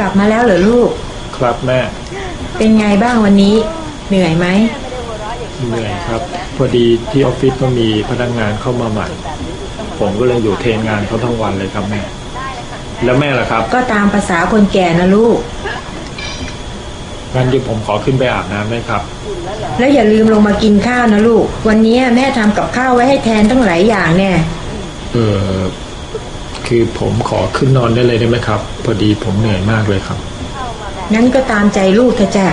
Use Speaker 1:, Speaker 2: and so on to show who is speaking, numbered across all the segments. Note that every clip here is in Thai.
Speaker 1: กลับมาแล้วเหรอลูก
Speaker 2: ครับแม่
Speaker 1: เป็นไงบ้างวันนี้ เหนื่อยไหม
Speaker 2: เหนื่อยครับ พอดีที่ออฟฟิศก็มีพนักงานเข้ามาใหม่ ผมก็เลยอยู่เทรนงานเขาทั้งวันเลยครับแม่ แล้วแม่ล่ะครับ
Speaker 1: ก็ตามภาษาคนแก่นะลูก
Speaker 2: งั้นเดี๋ยวผมขอขึ้นไปอาบน้ำได้ครับ
Speaker 1: แล้วอย่าลืมลงมากินข้าวนะลูก วันนี้แม่ทำกับข้าวไว้ให้แทนตั้งหลายอย่างแน่
Speaker 2: เออ คือผมขอขึ้นนอนได้เลยได้ไหมครับ พอดีผมเหนื่อยมากเลยครับ
Speaker 1: งั้นก็ตามใจลูกเถอะจ้ะ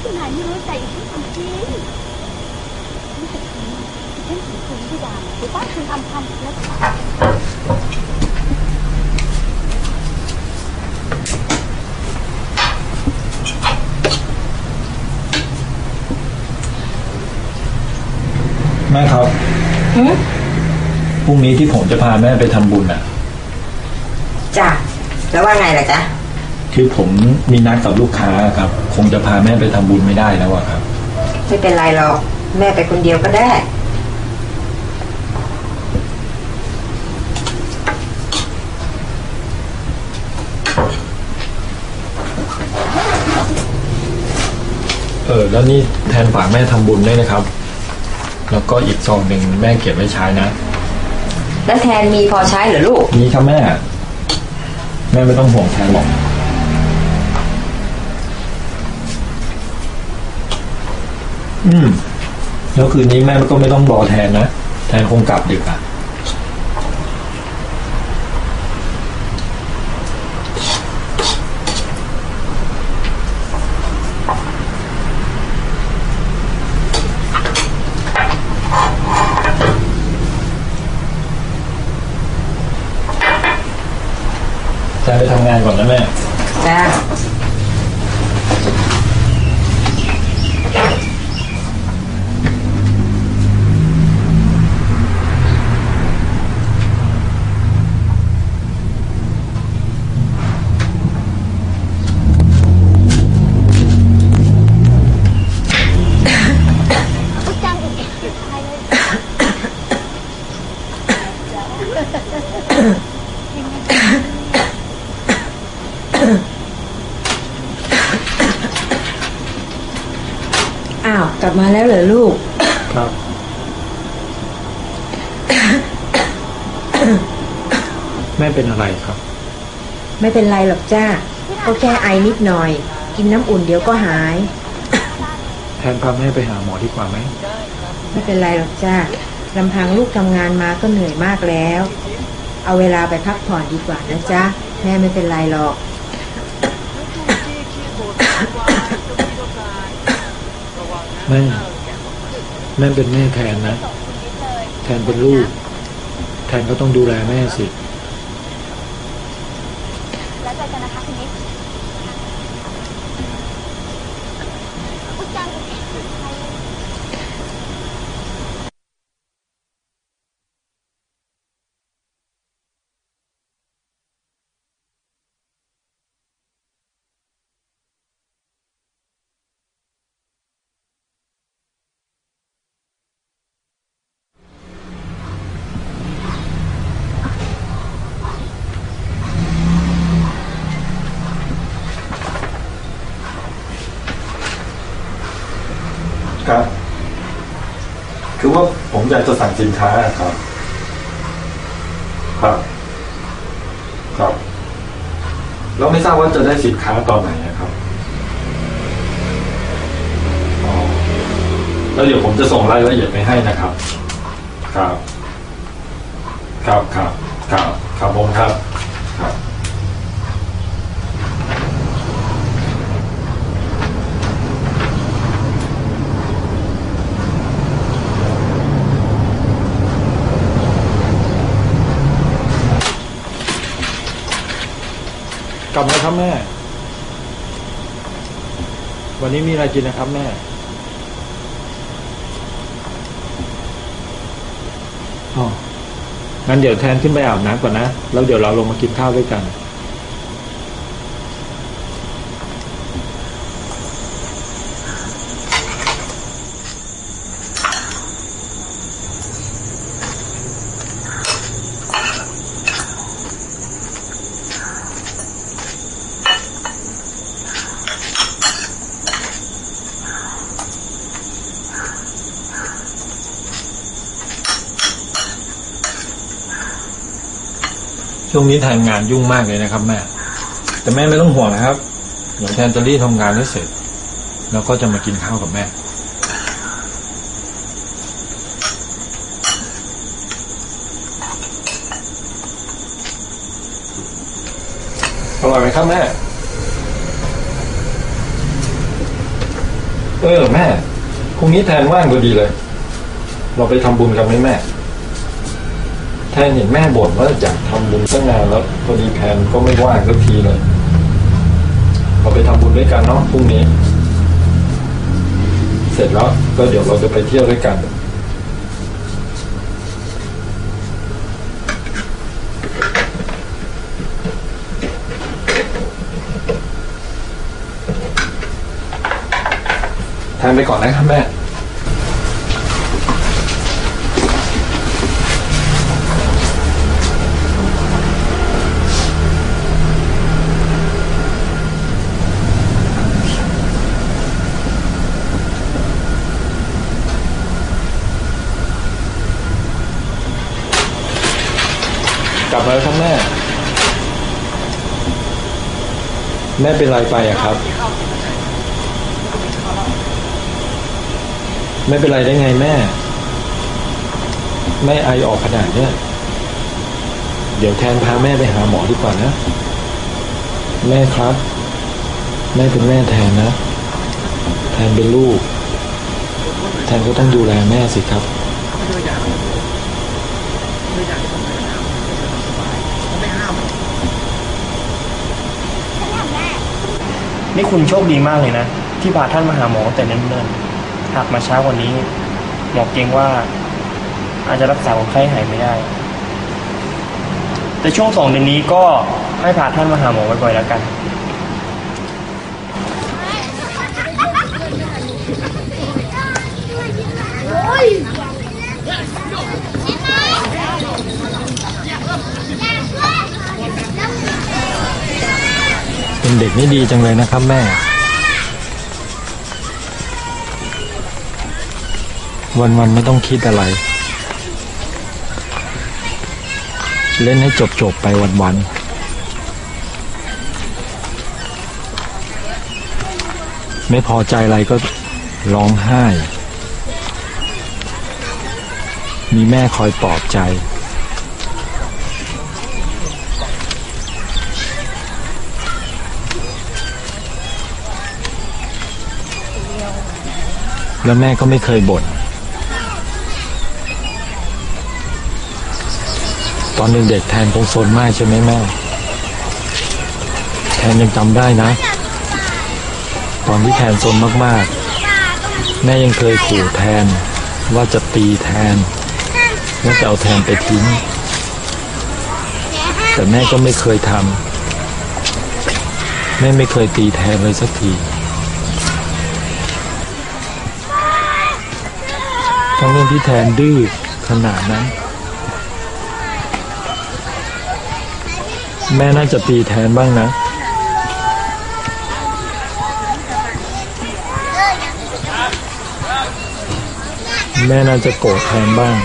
Speaker 3: ที่ไหนไม่รู้ใจที่จริงนี่จะถึงฉันถึงคุณอป้าคุณทำทำล้ว
Speaker 4: แม่ครับพ รุ่งนี้ที่ผมจะพาแม่ไปทำบุญอะ
Speaker 1: จ้ะแล้วว่าไงล่ะจ๊ะ
Speaker 4: คือผมมีนัดกับลูกค้าครับ คงจะพาแม่ไปทำบุญไม่ได้แล้วอะครับ
Speaker 1: ไม่เป็นไรหรอก แม่ไปคนเดียวก็ได้
Speaker 4: เออ แล้วนี่แทนฝากแม่ทำบุญด้วยนะครับ แล้วก็อีกซองหนึ่งแม่เก็บไว้ใช้นะ
Speaker 1: แล้วแทนมีพอใช้เหรอลูก
Speaker 4: นี่ครับแม่ แม่ไม่ต้องห่วงแทนหรอก อืม แล้วคืนนี้แม่ก็ไม่ต้องรอแทนนะ แทนคงกลับดึกอะ จะไปทำงานก่อนนะแม่
Speaker 1: จ้า
Speaker 3: อลู
Speaker 1: ก
Speaker 2: ครับ แม่เป็นอะไรครับ
Speaker 1: ไม่เป็นไรหรอกจ้าก็แค่ไอนิดหน่อย กินน้ำอุ่นเดี๋ยวก็หาย
Speaker 2: แทนพาแม่ไปหาหมอดีกว่าไหม
Speaker 1: ไม่เป็นไรหรอกจ้าลำพังลูกทำงานมาก็เหนื่อยมากแล้ว เอาเวลาไปพักผ่อนดีกว่านะจ๊ะ แม่ไม่เป็นไรหรอก
Speaker 2: แม่ แม่เป็นแม่แทนนะ แทนเป็นลูก แทนก็ต้องดูแลแม่สิ
Speaker 3: แล้วเจอกันนะคะคุณนิดผู้จ้างอื่นอีกใครเลย
Speaker 4: ครับ คือ ว่าผมอยากจะสั่งสินค้าครับ ครับ ครับแล้วไม่ทราบว่าจะได้สินค้าตอนไหนครับอ๋อแล้วเดี๋ยวผมจะส่งรายละเอียดไปให้นะครับ ครับ ครับครับครับครับผมครับครับ
Speaker 2: กลับมาครับแม่ วันนี้มีอะไรกินนะครับ แม่อ๋องั้นเดี๋ยวแทนขึ้นไปอาบน้ำก่อนนะ แล้วเดี๋ยวเราลงมากินข้าวด้วยกัน วงนี้แทนงานยุ่งมากเลยนะครับ แม่ แต่แม่ไม่ต้องห่วงนะครับเดี๋ยวแทนจะรีบทำงานให้เสร็จ แล้วก็จะมากินข้าวกับแม่ อร่อยไหมครับแม่ เออ แม่พรุ่งนี้แทนว่างพอดีเลย เราไปทำบุญกันไหมแม่ แทนเห็นแม่บ่นว่าอยากทำบุญตั้งนานแล้วพอดีแทนก็ไม่ว่างสักทีเลยเราไปทำบุญด้วยกันเนาะพรุ่งนี้ เสร็จแล้วก็เดี๋ยวเราจะไปเที่ยวด้วยกันทานไปก่อนนะครับแม่ กลับมาแล้วครับแม่ แม่เป็นไรไปอะครับ ไม่เป็นไรได้ไงแม่ แม่ไอออกขนาดเนี้ยเดี๋ยวแทนพาแม่ไปหาหมอดีกว่านะ แม่ครับ แม่เป็นแม่แทนนะ แทนเป็นลูก แทนก็ต้องดูแลแม่สิครับ
Speaker 5: นี่คุณโชคดีมากเลยนะ ที่พาท่านมาหาหมอแต่เนิ่นๆหากมาช้ากว่านี้ หมอเกรงว่า อาจจะรักษาคนไข้หายไม่ได้ แต่ช่วงสองเดือนนี้ก็ให้พาท่านมาหาหมอบ่อยๆแล้วกัน
Speaker 2: เป็นเด็กนี่ดีจังเลยนะครับแม่ วันๆไม่ต้องคิดอะไร เล่นให้จบๆไปวันๆไม่พอใจอะไรก็ร้องไห้ มีแม่คอยปลอบใจ แล้วแม่ก็ไม่เคยบ่นตอนเด็กๆแทนคงซนมากใช่ไหมแม่ แทนยังจำได้นะ ตอนที่แทนซนมากๆ แม่ยังเคยขู่แทนว่าจะตีแทนว่าจะเอาแทนไปทิ้ง แต่แม่ก็ไม่เคยทำแม่ไม่เคยตีแทนเลยสักที ทั้งเรื่องที่แทนดื้อขนาดนั้น แม่น่าจะตีแทนบ้างนะ แม่น่าจะโกรธแทนบ้าง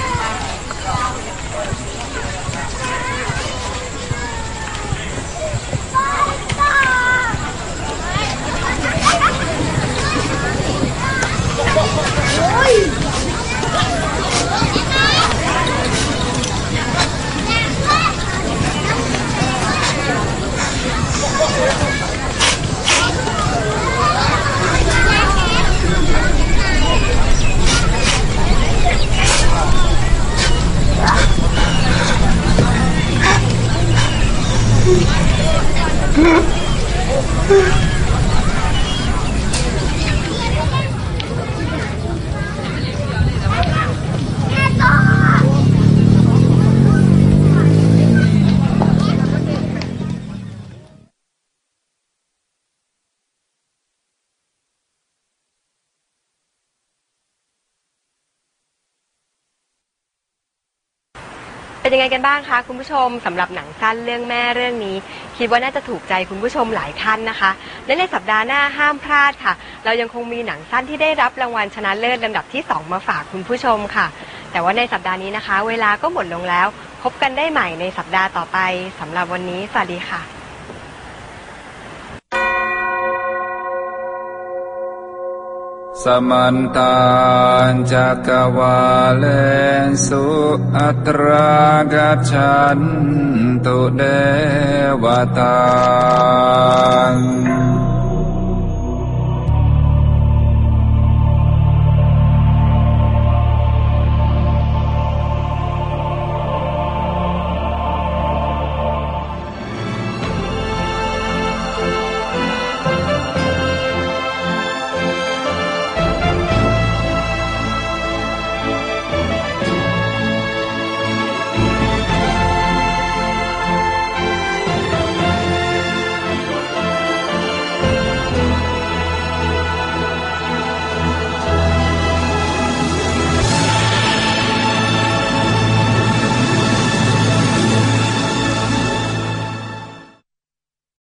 Speaker 6: เป็นยังไงกันบ้างคะคุณผู้ชมสำหรับหนังสั้นเรื่องแม่เรื่องนี้ คิดว่าน่าจะถูกใจคุณผู้ชมหลายท่านนะคะ และในสัปดาห์หน้าห้ามพลาดค่ะ เรายังคงมีหนังสั้นที่ได้รับรางวัลชนะเลิศลำดับที่ 2 มาฝากคุณผู้ชมค่ะ แต่ว่าในสัปดาห์นี้นะคะ เวลาก็หมดลงแล้ว พบกันได้ใหม่ในสัปดาห์ต่อไปสำหรับวันนี้สวัสดีค่ะ
Speaker 7: สมันตานจักวาเลนสุอัตรากัจฉันตุเดวตา